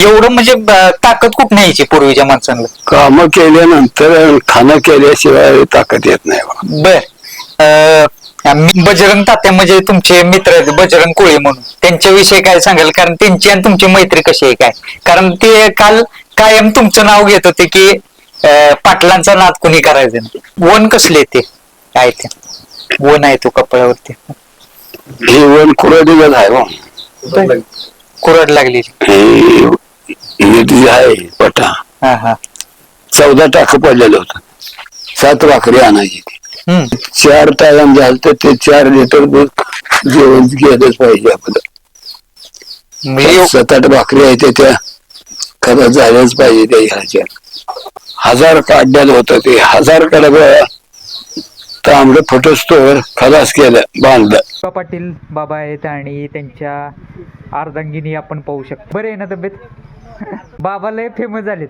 एवढं म्हणजे अं, ताकद कुठं न्यायची पूर्वीच्या माणसांना? काम केल्यानंतर खाणं केल्याशिवाय ताकद येत नाही बा. बर. अं, मी बजरंग तात्या म्हणजे तुमचे मित्र आहेत बजरंग कोळी म्हणून. त्यांच्याविषयी काय सांगाल? कारण त्यांची आणि तुमची मैत्री कशी आहे काय? कारण ते काल कायम तुमचं नाव घेत होते की अं, पाटलांचा नाद कुणी करायचं नाही. वन कसले ते? काय ते. वन आहे तो कपड्यावरती हे वन कुरडीगत आहे बा. कुरड लागलेली. हे नदी आहे पटा हा हा. चौदा टाक पडलेलं होतं. सात भाकरी आणायची हम्म. चार टाळण झालं तर ते चार लिटर दूध जेवण गेलंच पाहिजे आपलं. म्हणजे सात आठ भाकरी आहे त्या खरं झाल्याच पाहिजे त्या ह्याच्या. हजार काढण्यात होतं ते. हजारकडे तांबडं फटोस्तोवर खलास केलं बांधलं. पाटील बाबा आहेत आणि त्यांच्या अर्धांगिनी आपण पाहू शकतो. बरे आहे ना तब्येत? बाबा लय फेमस झालेत.